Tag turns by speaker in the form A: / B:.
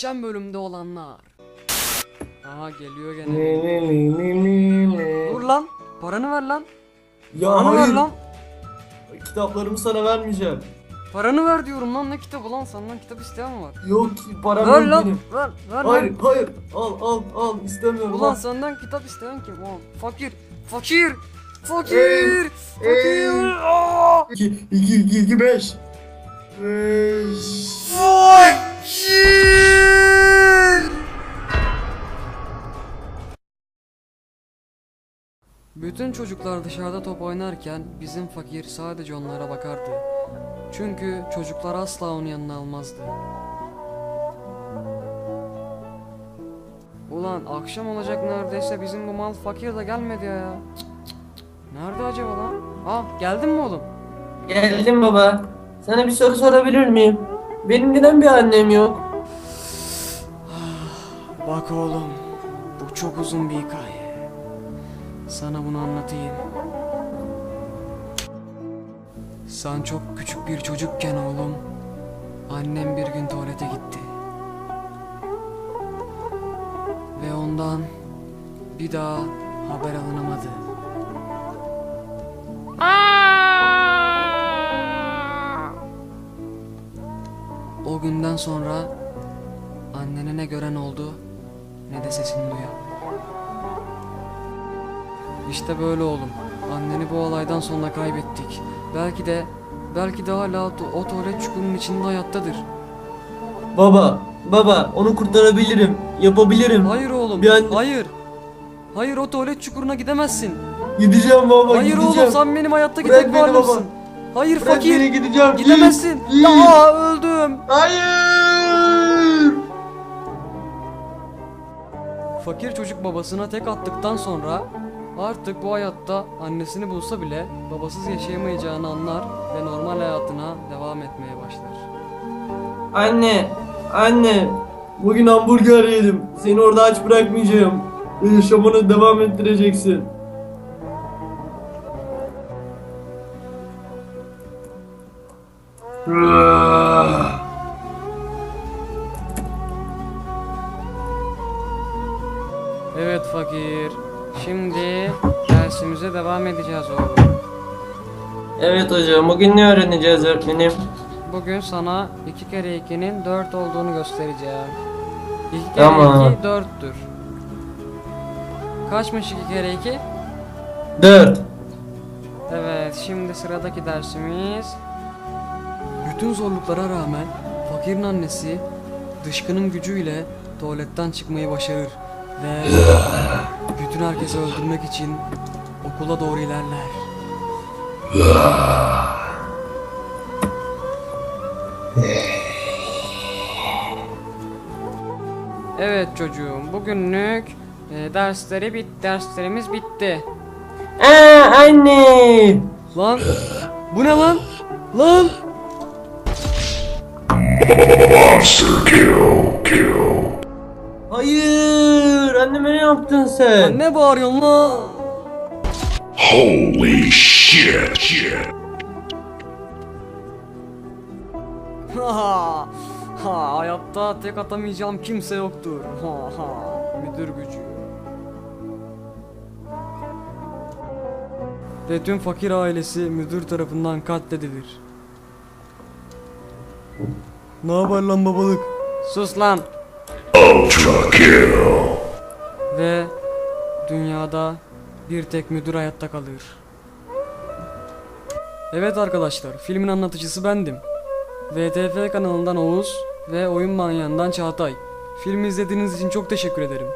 A: geçen bölümde olanlar. Aha geliyor gene. Dur lan. Paranı ver lan.
B: Ya
A: Paranı
B: hayır.
A: ver lan.
B: Kitaplarımı sana vermeyeceğim.
A: Paranı ver diyorum lan ne kitabı lan senden kitap isteyen var.
B: Yok param
A: ver
B: yok
A: lan,
B: benim.
A: Ver ver
B: Hayır
A: lan.
B: hayır hayır, al al al istemiyorum
A: Ulan
B: lan.
A: senden kitap isteyen kim? Ulan fakir fakir fakir
B: ey,
A: fakir.
B: 2 2 2 5
A: 5 Bütün çocuklar dışarıda top oynarken bizim fakir sadece onlara bakardı. Çünkü çocuklar asla onun yanına almazdı. Ulan akşam olacak neredeyse bizim bu mal fakir de gelmedi ya. Cık, cık, cık. Nerede acaba lan? Ah geldin mi oğlum?
B: Geldim baba. Sana bir soru sorabilir miyim? Benim neden bir annem yok?
A: Bak oğlum, bu çok uzun bir hikaye. Sana bunu anlatayım. Sen çok küçük bir çocukken oğlum, annem bir gün tuvalete gitti. Ve ondan bir daha haber alınamadı. O günden sonra annene ne gören oldu ne de sesini duyan. İşte böyle oğlum. Anneni bu olaydan sonra kaybettik. Belki de belki de hala o, tuvalet çukurunun içinde hayattadır.
B: Baba, baba onu kurtarabilirim. Yapabilirim.
A: Hayır oğlum.
B: Bir anne-
A: Hayır. Hayır o tuvalet çukuruna gidemezsin.
B: Gideceğim baba,
A: Hayır
B: gideceğim.
A: oğlum sen benim hayattaki
B: Bırak
A: tek
B: beni
A: varlığımsın.
B: baba.
A: Hayır
B: Bırak
A: fakir.
B: beni gideceğim.
A: Gidemezsin.
B: Git, git.
A: Ya öldüm.
B: Hayır.
A: Fakir çocuk babasına tek attıktan sonra artık bu hayatta annesini bulsa bile babasız yaşayamayacağını anlar ve normal hayatına devam etmeye başlar.
B: Anne, anne. Bugün hamburger yedim. Seni orada aç bırakmayacağım. Yaşamını devam ettireceksin.
A: Evet fakir. Şimdi dersimize devam edeceğiz oğlum.
B: Evet hocam, bugün ne öğreneceğiz öğretmenim?
A: Bugün sana 2 kere 2'nin 4 olduğunu göstereceğim. 2 kere
B: Tamam.
A: 2 4'tür. Kaçmış 2 kere 2?
B: Dört.
A: Evet, şimdi sıradaki dersimiz... Bütün zorluklara rağmen fakirin annesi dışkının gücüyle tuvaletten çıkmayı başarır ve bütün herkesi öldürmek için okula doğru ilerler. Evet çocuğum, bugünlük e, dersleri bit derslerimiz bitti.
B: Aa, anne.
A: Lan bu ne lan? Lan
B: Hayır, anneme ne yaptın sen?
A: Lan ne bağırıyorsun lan?
C: Holy shit, shit.
A: Ha ha hayatta tek atamayacağım kimse yoktur. Ha ha müdür gücü. Ve tüm fakir ailesi müdür tarafından katledilir. Ne haber lan babalık? Sus lan.
C: Ultra kill.
A: Ve dünyada bir tek müdür hayatta kalır. Evet arkadaşlar, filmin anlatıcısı bendim. VTF kanalından Oğuz ve Oyun Manyağından Çağatay. Filmi izlediğiniz için çok teşekkür ederim.